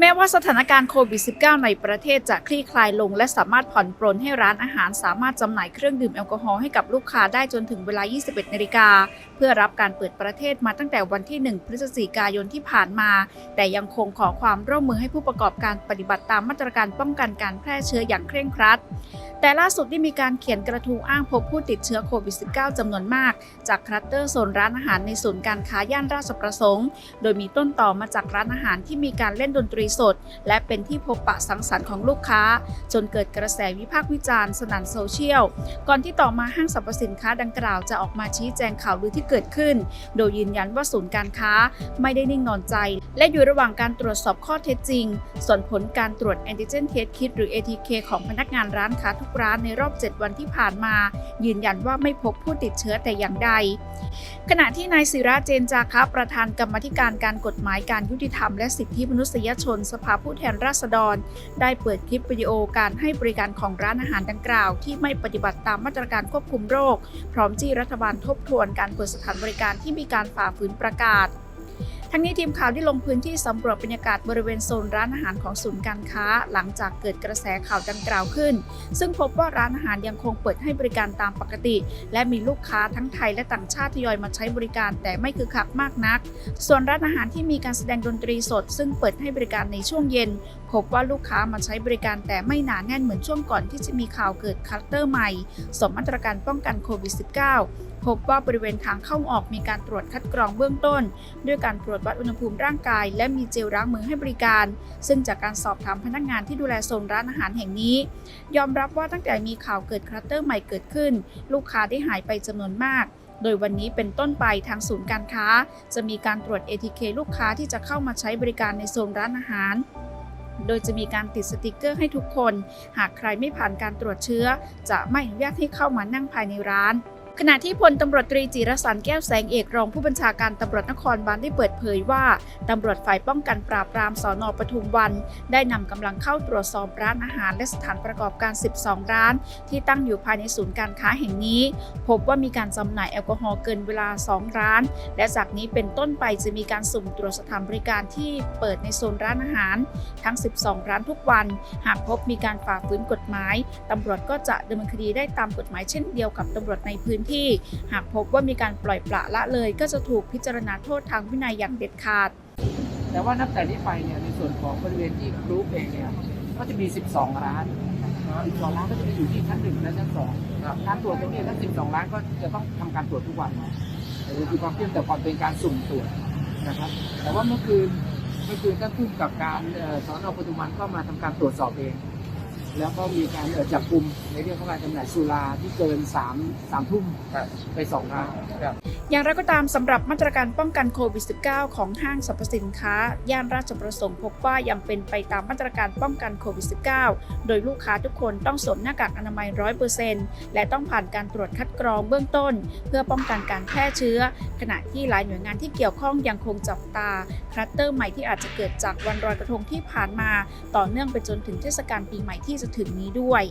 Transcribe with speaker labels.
Speaker 1: แม้ว่าสถานการณ์โควิด -19 ในประเทศจะคลี่คลายลง และสามารถผ่อนปรนให้ร้านอาหารสามารถจำหน่ายเครื่องดื่มแอลกอฮอล์ให้กับลูกค้าได้จนถึงเวลา 21 นาฬิกา เพื่อรับการเปิดประเทศมาตั้งแต่วันที่ 1 พฤศจิกายนที่ผ่านมา แต่ยังคงขอความร่วมมือให้ผู้ประกอบการปฏิบัติตามมาตรการป้องกันการแพร่เชื้ออย่างเคร่งครัด แต่ล่าสุดได้มีการเขียนกระทู้อ้างพบผู้ติดเชื้อโควิด -19 จำนวนมาก จากคลัสเตอร์โซนร้านอาหารในศูนย์การค้าย่านราชประสงค์ โดยมีต้นต่อมาจากร้านอาหารที่มีการเล่นดนตรีสด และเป็นที่พบปะสังสรรค์ของลูกค้า จนเกิดกระแสวิพากษ์วิจารณ์สนั่นโซเชียล ก่อนที่ต่อมาห้างสรรพสินค้าดังกล่าวจะออกมาชี้แจงข่าวลือที่เกิดขึ้น โดยยืนยันว่าศูนย์การค้าไม่ได้นิ่งนอนใจ และอยู่ระหว่างการตรวจสอบข้อเท็จจริง ส่วนผลการตรวจแอนติเจนเทสคิดหรือ ATK ของพนักงานร้านค้าทุกร้านในรอบ 7 วันที่ผ่านมา ยืนยันว่าไม่พบผู้ติดเชื้อแต่อย่างใด ขณะที่นายศิระเจนจาคะประธานกรรมธิการการกฎหมายการยุติธรรมและสิทธิมนุษยชนสภาผู้แทนราษฎร ได้เปิดคลิปวิดีโอการให้บริการของร้านอาหารดังกล่าว ที่ไม่ปฏิบัติตามมาตรการควบคุมโรค พร้อมจี้รัฐบาลทบทวนการเปิดสถานบริการที่มีการฝ่าฝืนประกาศ ทั้งนี้ทีมข่าวได้ลงพื้นที่สำรวจบรรยากาศบริเวณโซนร้านอาหารของศูนย์การค้า หลังจากเกิดกระแสข่าวดังกล่าวขึ้น ซึ่งพบว่าร้านอาหารยังคงเปิดให้บริการตามปกติ และมีลูกค้าทั้งไทยและต่างชาติทยอยมาใช้บริการ แต่ไม่คือคักมากนัก ส่วนร้านอาหารที่มีการแสดงดนตรีสด ซึ่งเปิดให้บริการในช่วงเย็นพบว่าลูกค้ามาใช้บริการแต่ไม่หนาแน่นเหมือนช่วงก่อนที่จะมีข่าวเกิดคลัสเตอร์ใหม่สมมาตรการป้องกันโควิด -19 พบว่าบริเวณทางเข้าออกมีการตรวจคัดกรองเบื้องต้น ด้วยการตรวจวัดอุณหภูมิร่างกาย และมีเจลล้างมือให้บริการ ซึ่งจากการสอบถามพนักงานที่ดูแลโซนร้านอาหารแห่งนี้ ยอมรับว่าตั้งแต่มีข่าวเกิดคลัสเตอร์ใหม่เกิดขึ้น ลูกค้าได้หายไปจำนวนมากโดยวันนี้เป็นต้นไปทางศูนย์การค้า จะมีการตรวจ ATK ลูกค้าที่จะเข้ามาใช้บริการในโซนร้านอาหาร โดยจะมีการติดสติกเกอร์ให้ทุกคน หากใครไม่ผ่านการตรวจเชื้อ จะไม่อนุญาตให้เข้ามานั่งภายในร้าน ขณะที่พลตำรวจตรีจิรสันแก้วแสงเอกรองผู้บัญชาการตำรวจนครบาลได้เปิดเผยว่าตำรวจฝ่ายป้องกันปราบปรามสอนอปทุมวัน ได้นำกำลังเข้าตรวจสอบร้านอาหาร และสถานประกอบการ 12 ร้าน ที่ตั้งอยู่ภายในศูนย์การค้าแห่งนี้ พบว่ามีการจำหน่ายแอลกอฮอล์เกินเวลา 2 ร้าน และจากนี้เป็นต้นไปจะมีการสุ่มตรวจสถานบริการที่เปิดในโซนร้านอาหาร ทั้ง 12 ร้านทุกวัน หากพบมีการฝ่าฝืนกฎหมายตำรวจก็จะดำเนินคดีได้ตามกฎหมายเช่นเดียวกับตำรวจในพื้นที่ หากพบว่ามีการปล่อยปละละเลย ก็จะถูกพิจารณาโทษทางวินัยอย่างเด็ดขาด
Speaker 2: แต่ว่านับแต่นี้ไปเนี่ยในส่วนของบริเวณที่กรุ๊ปเองเนี่ยก็จะมี 12 ร้าน12ร้านก็จะมีอยู่ที่ชั้นหนึ่งและชั้นสองการตรวจตรงนี้ทั้ง12 ร้านก็จะต้องทำการตรวจทุกวันหรือคือความเพียงแต่ก่อนเป็นการสุ่มตรวจนะครับ แต่ว่าเมื่อคืนเมื่อคืนท่านผู้กับการเอ่อสอนอปทุมวันก็มาทำการตรวจสอบเอง แล้วก็มีการเอ่อจับกลุ่มในเรื่องของการจำหน่ายสุราที่เกิน3 3ทุ่มไปสองร้าน
Speaker 1: อย่างไรก็ตามสำหรับมาตรการป้องกันโควิด -19 ของห้างสรรพสินค้า ย่านราชประสงค์พบว่ายังเป็นไปตามมาตรการป้องกันโควิด -19 โดยลูกค้าทุกคนต้องสวมหน้ากากอนามัย 100%และต้องผ่านการตรวจคัดกรองเบื้องต้น เพื่อป้องกันการแพร่เชื้อ ขณะที่หลายหน่วยงานที่เกี่ยวข้องยังคงจับตาคลัสเตอร์ใหม่ที่อาจจะเกิดจากวันลอยกระทงที่ผ่านมา ต่อเนื่องไปจนถึงเทศกาลปีใหม่ที่จะถึงนี้ด้วย